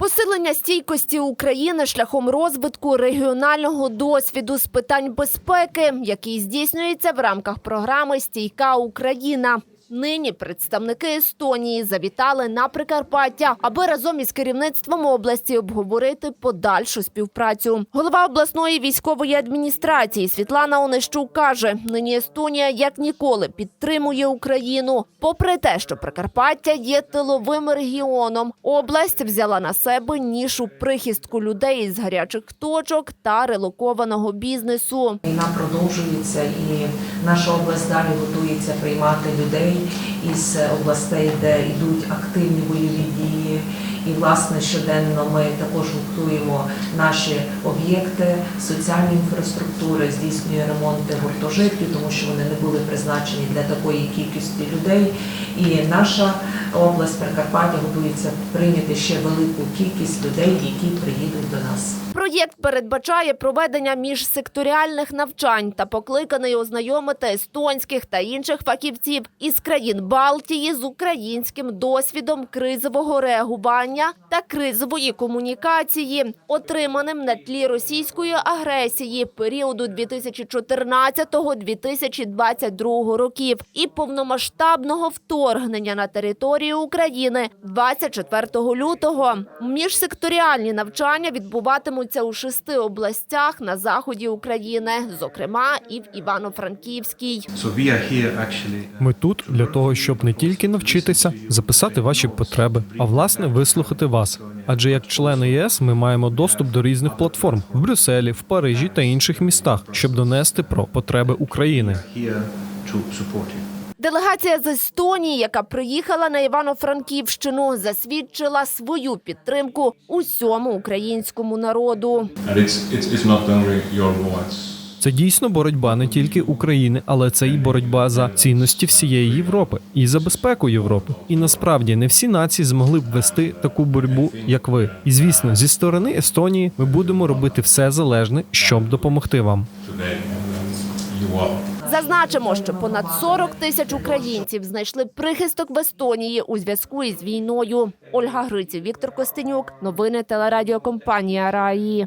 Посилення стійкості України шляхом розвитку регіонального досвіду з питань безпеки, який здійснюється в рамках програми Стійка Україна. Нині представники Естонії завітали на Прикарпаття, аби разом із керівництвом області обговорити подальшу співпрацю. Голова обласної військової адміністрації Світлана Онищук каже: нині Естонія як ніколи підтримує Україну. Попри те, що Прикарпаття є тиловим регіоном, область взяла на себе нішу прихистку людей із гарячих точок та релокованого бізнесу. Війна продовжується і наша область далі готується приймати людей із областей, де йдуть активні бойові дії. І власне щоденно ми також готуємо наші об'єкти соціальної інфраструктури, здійснює ремонти гуртожитків, тому що вони не були призначені для такої кількості людей. І наша область Прикарпаття готується прийняти ще велику кількість людей, які приїдуть до нас. Проєкт передбачає проведення міжсекторіальних навчань та покликаний ознайомити естонських та інших фахівців із країн Балтії з українським досвідом кризового реагування та кризової комунікації, отриманим на тлі російської агресії періоду 2014-2022 років і повномасштабного вторгнення на територію України 24 лютого. Міжсекторіальні навчання відбуватимуться у шести областях на заході України, зокрема і в Івано-Франківській. Actually. Ми тут для того, щоб не тільки навчитися, записати ваші потреби, а власне вислухати вас. Адже як члени ЄС ми маємо доступ до різних платформ в Брюсселі, в Парижі та інших містах, щоб донести про потреби України. Делегація з Естонії, яка приїхала на Івано-Франківщину, засвідчила свою підтримку усьому українському народу. Це дійсно боротьба не тільки України, але це і боротьба за цінності всієї Європи і за безпеку Європи. І насправді не всі нації змогли б вести таку боротьбу, як ви. І звісно, зі сторони Естонії ми будемо робити все залежне, щоб допомогти вам. Зазначимо, що понад 40 тисяч українців знайшли прихисток в Естонії у зв'язку із війною. Ольга Гриців, Віктор Костенюк. Новини телерадіокомпанія Раї.